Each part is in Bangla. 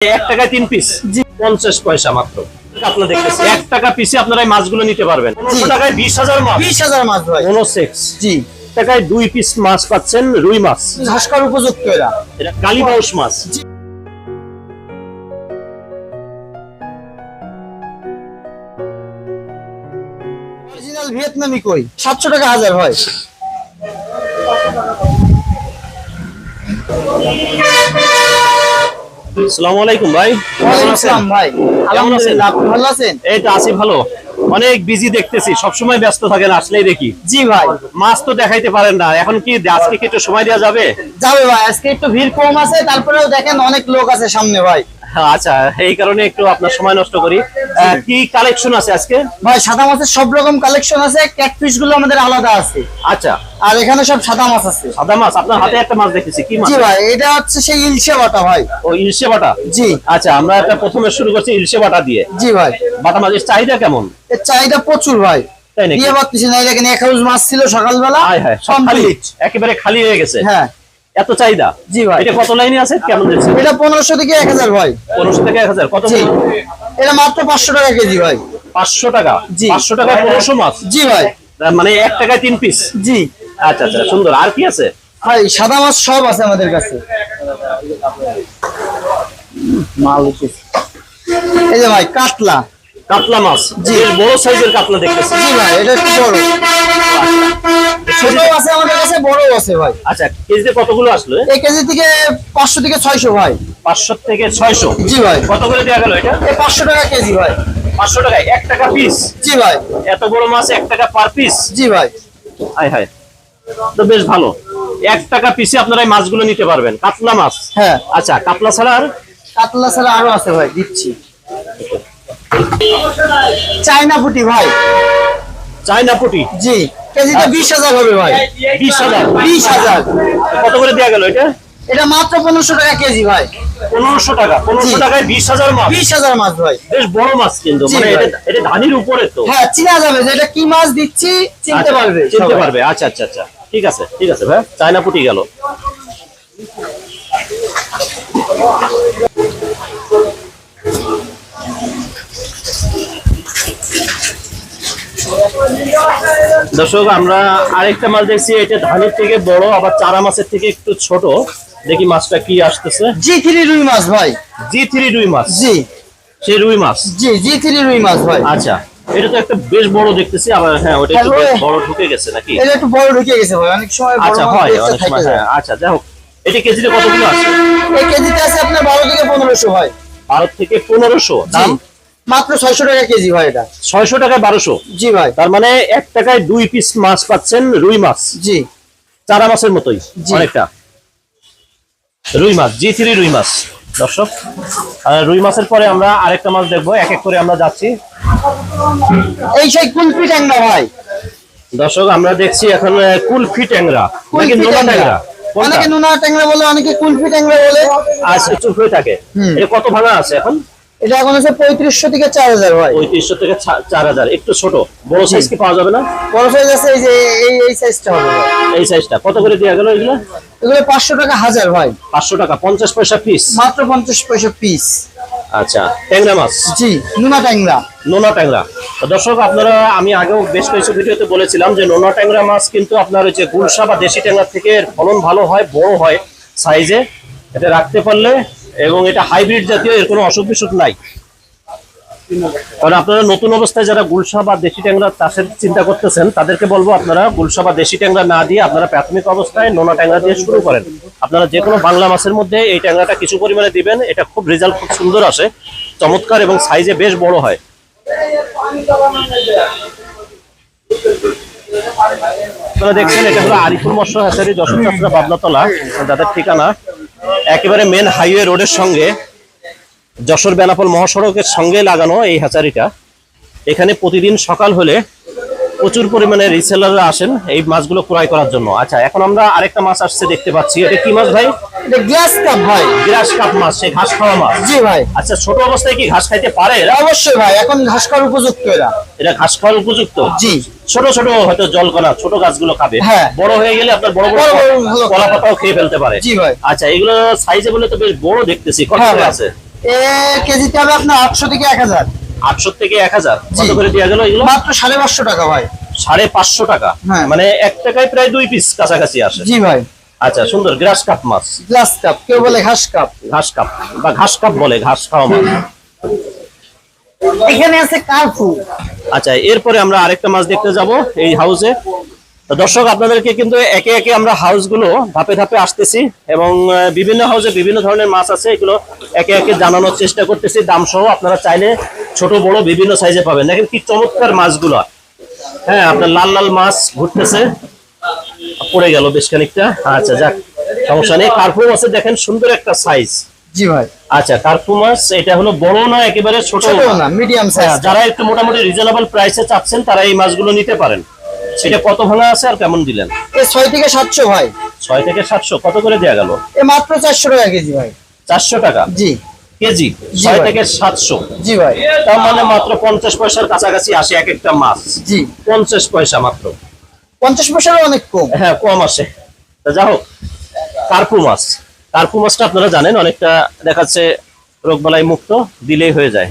এক টাকায় তিন পিস পঞ্চাশ পয়সা মাত্র। আপনার দেখতেছি এক টাকা পিসে আপনারা এই মাছগুলো নিতে পারবেন। টাকায় বিশ হাজার মাছ। বিশ হাজার মাছ ভাই। জি। টাকায় দুই পিস মাছ পাচ্ছেন রুই মাছ। ঘাসকার উপযুক্ত এরা। এটা কালীবাউস মাছ। অরিজিনাল ভিয়েতনামি কই? সাতশো টাকা হাজার ভাই আসসালামু আলাইকুম ভাই। ভাই। আলহামদুলিল্লাহ ভালো আছেন? এই তো আছি ভালো। অনেক বিজি দেখতেছি সবসময় ব্যস্ত থাকেন আসলেই দেখি। জি ভাই। মাছ তো দেখাইতে পারেন না এখন কি আজকে কি একটু সময় দেওয়া যাবে? যাবে ভাই আজকে একটু ভিড় কম আছে তারপরেও দেখেন অনেক লোক আছে সামনে ভাই। আচ্ছা এই কারণে একটু আপনার সময় নষ্ট করি। কি কালেকশন আছে আজকে? ভাই সাদা মাছের সব রকম কালেকশন আছে ক্যাটফিশগুলো আমাদের আলাদা আছে। আচ্ছা। আর এখানে সব সাদা মাছ আছে। সাদা মাছ আপনার হাতে একটা মাছ দেখতেছি কি মাছ? জি ভাই এটা হচ্ছে সেই ইলশে বাটা ভাই। ও ইলশে বাটা? জি। আচ্ছা আমরা একটা প্রথমে শুরু করছি ইলশে বাটা দিয়ে। জি ভাই। বাটা মাছের চাহিদা কেমন? এর চাহিদা প্রচুর ভাই। তাই নাকি? বিয়ে পাচ্ছি না এখানে এক হাউস মাছ ছিল সকালবেলা হায় হায় সব খালি একেবারে খালি হয়ে গেছে। হ্যাঁ। এত চাহিদা? জি ভাই। এটা কত লাইনে আছে? কেমন দিচ্ছে এটা পনেরোশো থেকে এক হাজার ভাই। পনেরোশো থেকে এক হাজার। কত জি। এটা মাত্র পাঁচশো টাকা কেজি ভাই। পাঁচশো টাকা? জি। পাঁচশো টাকায় পনেরোশো মাছ? জি ভাই। মানে এক টাকায় তিন পিস জি। আচ্ছা আচ্ছা সুন্দর। আর কি আছে? ভাই সাদা মাছ সব আছে আমাদের কাছে। মাল। এই যে ভাই কাতলা। কাতলা মাছ? জি। বড় সাইজের কাতলা দেখতেছি। জি ভাই এটা একটু বড়। ছোট আছে আমাদের কাছে বড় আছে ভাই। আচ্ছা কেজিতে কতগুলো আসলো এই কেজি থেকে পাঁচশো থেকে ছয়শো ভাই। পাঁচশো থেকে ছয়শো? জি ভাই। কত করে দেওয়া গেল এটা? পাঁচশো টাকা কেজি ভাই। পাঁচশো টাকায় এক টাকা পিস জি ভাই। এত বড় মাছ এক টাকা পার পিস জি ভাই। তো বেশ ভালো। এক টাকা পিসে আপনারা এই মাছগুলো নিতে পারবেন কাতলা মাছ। হ্যাঁ। আচ্ছা কাতলা ছাড়া আর? কাতলা ছাড়া আরও আছে ভাই দিচ্ছি। চাইনা পুটি ভাই। চায়না পুটি? জি। কেজিতে বিশ হাজার হবে ভাই। বিশ হাজার। বিশ হাজার। কত করে দেওয়া গেল এটা? এটা মাত্র পনেরোশো টাকা কেজি ভাই। পনেরোশো টাকা। পনেরোশো। টাকায় বিশ হাজার মাছ। বিশ হাজার মাছ ভাই। বেশ বড় মাছ কিন্তু। মানে এটা এটা ধানির উপরে তো। হ্যাঁ চিনা যাবে যে এটা কি মাছ দিচ্ছি চিনতে আচ্ছা, পারবে চিনতে পারবে। আচ্ছা আচ্ছা আচ্ছা। ঠিক আছে ঠিক আছে ভাই। চায়না পুটি গেল। দর্শক আমরা আরেকটা মাছ দেখছি এটা ধানের থেকে বড় আবার চারা মাছের থেকে একটু ছোট। দেখি মাছটা কি আসতেছে। জি থ্রি রুই মাছ ভাই। জি থ্রি রুই মাছ। জি। সেই রুই মাছ। জি জি থ্রি রুই মাছ ভাই। আচ্ছা এটা তো একটা বেশ বড় দেখতেছি আবার হ্যাঁ ওটা একটু বড় ঢুকে গেছে নাকি? এটা একটু বড় ঢুকে গেছে ভাই অনেক সময় আচ্ছা হয় অনেক সময় হ্যাঁ আচ্ছা যাই হোক এটা কেজিতে কতগুলো আছে? এই কেজিতে আছে আপনার বারো থেকে পনেরোশো ভাই। ভারত থেকে পনেরোশো দাম? মাত্র ছয়শো টাকা কেজি ভাই এটা। ছয়শো টাকায় বারোশো। জি ভাই। তার মানে এক টাকায় দুই পিস মাছ পাচ্ছেন রুই মাছ। জি। চারা মাছের মতোই। অনেকটা। রুই মাছ জি থ্রি রুই মাছ। দর্শক রুই মাছের পরে আমরা আরেকটা মাছ দেখব। এক এক করে আমরা যাচ্ছি। এই সেই কুলপি ট্যাংরা ভাই। দর্শক আমরা দেখছি এখন কুলফি ট্যাংরা। নোনা ট্যাংরা। অনেকে নুনা ট্যাংরা বলে অনেকে কুলপি ট্যাংরা বলে। আচ্ছা চুপ হয়ে থাকে। এটা কত ভাঙা আছে এখন? এটা এখন আছে পঁয়ত্রিশশো থেকে চার হাজার ভাই। পঁয়ত্রিশশো থেকে চার হাজার। একটু ছোট বড় সাইজ কি পাওয়া যাবে না? বড় সাইজ আছে এই যে এই এই সাইজটা হবে। এই সাইজটা কত করে দেওয়া গেল এগুলো? এগুলো পাঁচশো টাকা হাজার ভাই। পাঁচশো টাকা পঞ্চাশ পয়সা পিস মাত্র পঞ্চাশ পয়সা পিস আচ্ছা ট্যাংরা মাছ? জি নুনা ট্যাংরা। নোনা ট্যাংরা। দর্শক আপনারা আমি আগেও বেশ কিছু ভিডিওতে বলেছিলাম যে নোনা ট্যাংরা মাছ কিন্তু আপনার হচ্ছে গুলশা বা দেশি ট্যাংরা থেকে ফলন ভালো হয় বড় হয় সাইজে এটা রাখতে পারলে এবং এটা হাইব্রিড জাতীয়, এর কোনো অসুখ বিসুখ নাই। কারণ আপনারা নতুন অবস্থায় যারা গুলশা বা দেশি ট্যাংরা চাষের চিন্তা করতেছেন, তাদেরকে বলব আপনারা গুলশা বা দেশি ট্যাংরা না দিয়ে আপনারা প্রাথমিক অবস্থায় নোনা ট্যাংরা দিয়ে শুরু করেন। আপনারা যে কোনো বাংলা মাছের মধ্যে এই ট্যাংরাটা কিছু পরিমাণে দিবেন, এটা খুব রেজাল্ট খুব সুন্দর আসে, চমৎকার এবং সাইজে বেশ বড় হয়। আপনারা দেখছেন, এটা হলো আরিফুল মৎস্য হ্যাচারি যশোর চাষরা বাবলাতলা, যাদের ঠিকানা একেবারে মেন হাইওয়ে রোডের সঙ্গে যশোর বেনাপোল মহাসড়কের সঙ্গে লাগানো এই হ্যাচারিটা এখানে প্রতিদিন সকাল হলে প্রচুর পরিমাণে রিসেলাররা আসেন এই মাছগুলো ক্রয় করার জন্য। আচ্ছা এখন আমরা আরেকটা মাছ আসছে দেখতে পাচ্ছি। এটা কি মাছ ভাই? কাপ ভাই। গ্রাস কাপ মাছ সেই ঘাস খাওয়া মাছ। জি ভাই। আচ্ছা ছোট অবস্থায় কি ঘাস খাইতে পারে এরা? অবশ্যই ভাই এখন ঘাস খাওয়ার উপযুক্ত এরা। এটা ঘাস খাওয়ার উপযুক্ত? জি। ছোট ছোট হয়তো জলকণা ছোট গাছগুলো খাবে। হ্যাঁ। বড় হয়ে গেলে আপনার বড় বড় কলা পাতাও খেয়ে ফেলতে পারে। জি ভাই। আচ্ছা এগুলো সাইজে বলে তো বেশ বড় দেখতেছি। কত হ্যাঁ আছে? এ কেজিতে হবে আপনার আটশো থেকে এক হাজার। আটশো থেকে এক হাজার। কত করে দেওয়া গেল এগুলো? মাত্র সাড়ে পাঁচশো টাকা ভাই। সাড়ে পাঁচশো টাকা। হ্যাঁ। মানে এক টাকায় প্রায় দুই পিস কাছাকাছি আসে। জি ভাই। আচ্ছা সুন্দর গ্রাস কাপ মাছ। গ্লাস কাপ কেউ বলে ঘাস কাপ। ঘাস কাপ বা ঘাস কাপ বলে ঘাস খাওয়া মাছ। এখানে আছে কার্পু। আচ্ছা এরপরে আমরা আরেকটা মাছ দেখতে যাব এই হাউসে দর্শক আপনাদেরকে কিন্তু একে একে আমরা হাউসগুলো ধাপে ধাপে আসতেছি এবং বিভিন্ন হাউসে বিভিন্ন ধরনের মাছ আছে। এগুলো একে একে জানানোর চেষ্টা করতেছি। দাম সহ আপনারা চাইলে ছোট বড় বিভিন্ন সাইজে পাবেন। দেখেন কি চমৎকার মাছগুলো। হ্যাঁ আপনার লাল লাল মাছ ঘুরতেছে। পড়ে গেল বেশ খানিকটা। আচ্ছা যাক সমস্যা নেই। কার্পু মাছের দেখেন সুন্দর একটা সাইজ জি ভাই। আচ্ছা কার্পু মাছ এটা হলো বড় না একেবারে ছোট না? মিডিয়াম সাইজ হ্যাঁ, যারা একটু মোটামুটি রিজনেবল প্রাইসে চাচ্ছেন তারা এই মাছগুলো নিতে পারেন। সেটা কত ভাঙা আছে আর কেমন দিলেন? এ ছয় থেকে সাতশো ভাই। ছয় থেকে সাতশো। কত করে দেওয়া গেল? এ মাত্র চারশো টাকা কেজি ভাই। চারশো টাকা? জি। কেজি ছয়। থেকে সাতশো। জি ভাই। তার মানে মাত্র পঞ্চাশ পয়সার কাছাকাছি আসে এক একটা মাছ। জি। পঞ্চাশ পয়সা মাত্র। পঞ্চাশ পয়সারও অনেক কম। হ্যাঁ কম আসে। তা যা হোক কার্পু মাছ। কার্পু মাছটা আপনারা জানেন অনেকটা দেখাচ্ছে রোগবালাই মুক্ত দিলেই হয়ে যায়।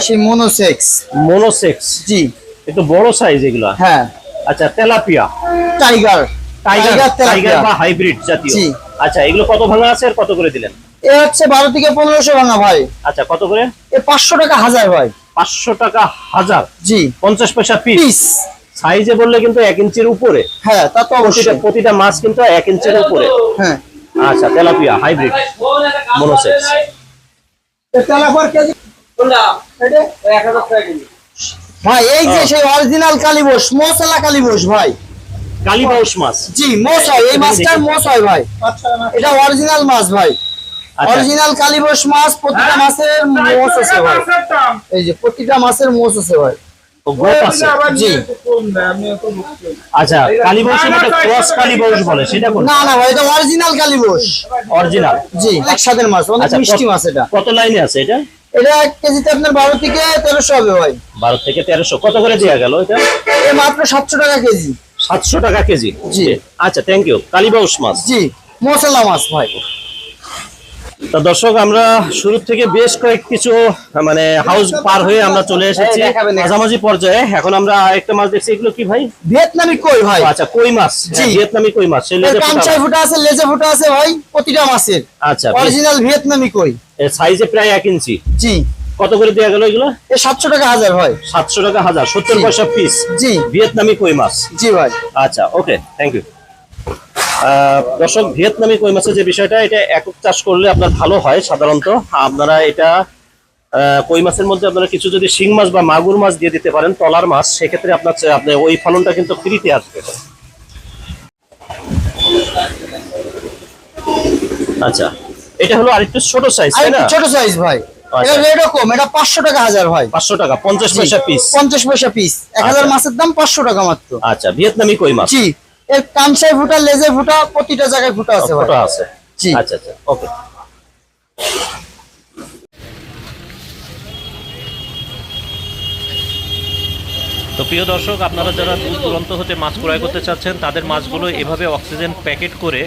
সেই মনোসেক্স। মোনোসেক্স। জি। একটু বড় সাইজ এগুলা। হ্যাঁ। আচ্ছা তেলাপিয়া। টাইগার। টাইগার টাইগার বা হাইব্রিড জাতীয়। আচ্ছা এগুলো কত ভাঙা আছে আর কত করে দিলেন? এ হচ্ছে বারো থেকে পনেরোশো ভাঙা ভাই। আচ্ছা কত করে? এ পাঁচশো টাকা হাজার ভাই। পাঁচশো টাকা হাজার? জি। পঞ্চাশ পয়সা পিস সাইজে বললে কিন্তু এক ইঞ্চির উপরে। হ্যাঁ তা তো অবশ্যই। প্রতিটা মাছ কিন্তু এক ইঞ্চির উপরে। হ্যাঁ। আচ্ছা তেলাপিয়া হাইব্রিড মনোসেক্স ভাই এই যে সেই অরিজিনাল কালীবোস মশলা কালীবোস ভাই। কালীবাউস মাছ। জি মোষ হয় এই মাছটার মোষ হয় ভাই। এটা অরিজিনাল মাছ ভাই। অরিজিনাল কালীবোস মাছ প্রতিটা মাছের মোষ আছে ভাই। এই যে প্রতিটা মাছের মোষ আছে ভাই। ও গোপ আছে। জি। আচ্ছা কালীবাউসের মধ্যে ক্রস কালীবাউস বলে সেটা কোন? না না ভাই এটা অরিজিনাল কালীবোস অরিজিনাল জি স্বাদের মাছ অনেক আচ্ছা মিষ্টি মাছ এটা। কত লাইনে আছে এটা? এটা এক কেজিতে আপনার বারো থেকে তেরোশো হবে ভাই। বারো থেকে তেরোশো। কত করে দেওয়া গেল এটা? এ মাত্র সাতশো টাকা কেজি। সাতশো টাকা কেজি। জি। আচ্ছা থ্যাংক ইউ কালীবাউস মাছ। জি মশলা মাছ ভাই। তা দর্শক আমরা শুরু থেকে বেশ কয়েক কিছু মানে হাউস পার হয়ে আমরা চলে এসেছি। মাঝামাঝি পর্যায়ে। এখন আমরা একটা মাছ দেখছি এগুলো কি ভাই? ভিয়েতনামি কই ভাই? আচ্ছা কই মাছ। হ্যাঁ, ভিয়েতনামি কই মাছ? লেজে ফোটা আছে লেজে ফুটা আছে ভাই প্রতিটা মাছের। আচ্ছা অরিজিনাল ভিয়েতনামি কই? সাইজে প্রায় এক ইঞ্চি। জি। কত করে দেওয়া গেল এগুলো? এ সাতশো টাকা হাজার ভাই সাতশো টাকা হাজার সত্তর। পয়সা পিস জি। ভিয়েতনামি কই মাছ? জি ভাই। আচ্ছা ওকে থ্যাংক ইউ দর্শক ভিয়েতনামি কই মাছের যে বিষয়টা এটা একক চাষ করলে আপনার ভালো হয় সাধারণত। আপনারা এটা কই মাছের মধ্যে আপনারা কিছু যদি শিং মাছ বা মাগুর মাছ দিয়ে দিতে পারেন তলার মাছ সেক্ষেত্রে আপনার চে- আপনি ওই ফলনটা কিন্তু ফ্রিতে আসবে। আচ্ছা এটা হলো আরেকটু ছোট সাইজ তাই না? ছোট সাইজ ভাই। আচ্ছা। এটা রেট কম এটা পাঁচশো টাকা হাজার ভাই। পাঁচশো টাকা পঞ্চাশ পয়সা পিস পঞ্চাশ পয়সা পিস এক হাজার আচ্ছা। মাছের দাম পাঁচশো টাকা মাত্র। আচ্ছা ভিয়েতনামি কই মাছ? জি। এর কাঞ্চায় ফুটা লেজে ফুটা প্রতিটা জায়গায় ফুটা আছে ফটো আছে। জি। আচ্ছা আচ্ছা ওকে। তো প্রিয় দর্শক আপনারা যারা দূর দূরান্ত হতে মাছ ক্রয় করতে চাচ্ছেন তাদের মাছগুলো এভাবে অক্সিজেন প্যাকেট করে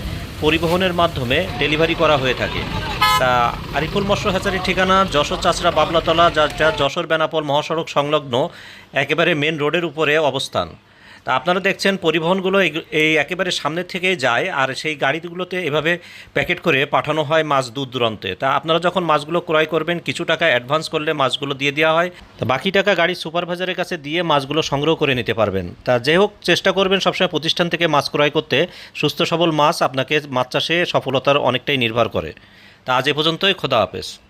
পরিবহনের মাধ্যমে ডেলিভারি করা হয়ে থাকে। তা আরিফুল মৎস্য হ্যাচারির ঠিকানা যশোর চাচরা বাবলাতলা যা যা যশোর বেনাপোল মহাসড়ক সংলগ্ন একেবারে মেন রোডের উপরে অবস্থান। তা আপনারা দেখছেন, পরিবহনগুলো এই- একেবারে সামনের থেকেই যায় আর সেই গাড়িগুলোতে এভাবে প্যাকেট করে পাঠানো হয় মাছ দূর দূরান্তে। তা আপনারা যখন মাছগুলো ক্রয় করবেন, কিছু টাকা অ্যাডভান্স করলে মাছগুলো দিয়ে দেওয়া হয়। তা বাকি টাকা গাড়ির সুপারভাইজারের কাছে দিয়ে মাছগুলো সংগ্রহ করে নিতে পারবেন। তা যাই হোক, চেষ্টা করবেন সবসময় প্রতিষ্ঠান থেকে মাছ ক্রয় করতে। সুস্থ সবল মাছ আপনাকে মাছ চাষে সফলতার অনেকটাই নির্ভর করে। তা আজ এ পর্যন্তই, খোদা হাফেজ।